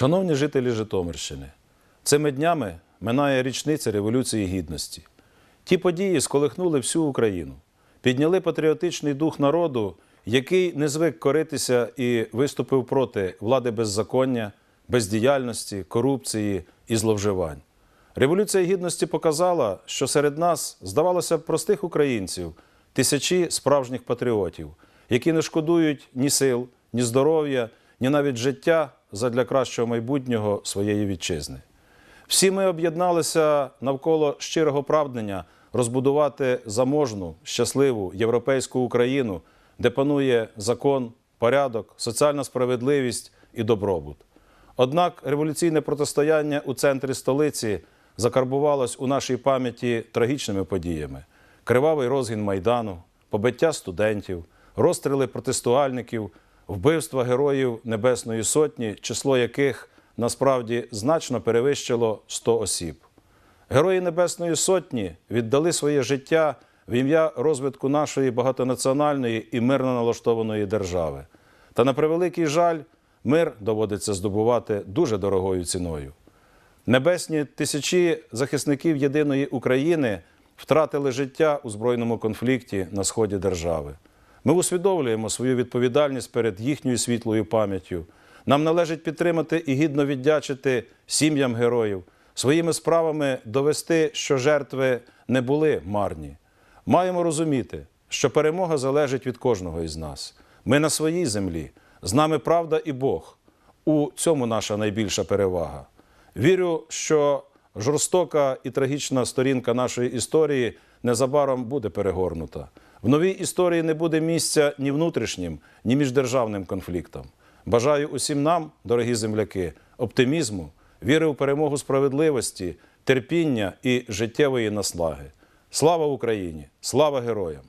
Шановні жителі Житомирщини, цими днями минає річниця Революції Гідності. Ті події сколихнули всю Україну, підняли патріотичний дух народу, який не звик коритися і виступив проти влади беззаконня, бездіяльності, корупції і зловживань. Революція Гідності показала, що серед нас, здавалося б, простих українців, тисячі справжніх патріотів, які не шкодують ні сил, ні здоров'я, ні навіть життя задля кращого майбутнього своєї вітчизни. Всі ми об'єдналися навколо щирого прагнення розбудувати заможну, щасливу європейську Україну, де панує закон, порядок, соціальна справедливість і добробут. Однак революційне протистояння у центрі столиці закарбувалось у нашій пам'яті трагічними подіями: кривавий розгін майдану, побиття студентів, розстріли протестувальників, вбивства героїв Небесної Сотні, число яких насправді значно перевищило 100 осіб. Герої Небесної Сотні віддали своє життя в ім'я розвитку нашої багатонаціональної і мирно налаштованої держави. Та на превеликий жаль, мир доводиться здобувати дуже дорогою ціною. Небесні тисячі захисників єдиної України втратили життя у збройному конфлікті на сході держави. Ми усвідомлюємо свою відповідальність перед їхньою світлою пам'яттю. Нам належить підтримати і гідно віддячити сім'ям героїв, своїми справами довести, що жертви не були марні. Маємо розуміти, що перемога залежить від кожного із нас. Ми на своїй землі, з нами правда і Бог. У цьому наша найбільша перевага. Вірю, що жорстока і трагічна сторінка нашої історії незабаром буде перегорнута. В новій історії не буде місця ні внутрішнім, ні міждержавним конфліктам. Бажаю усім нам, дорогі земляки, оптимізму, віри у перемогу справедливості, терпіння і життєвої наслаги. Слава Україні! Слава героям!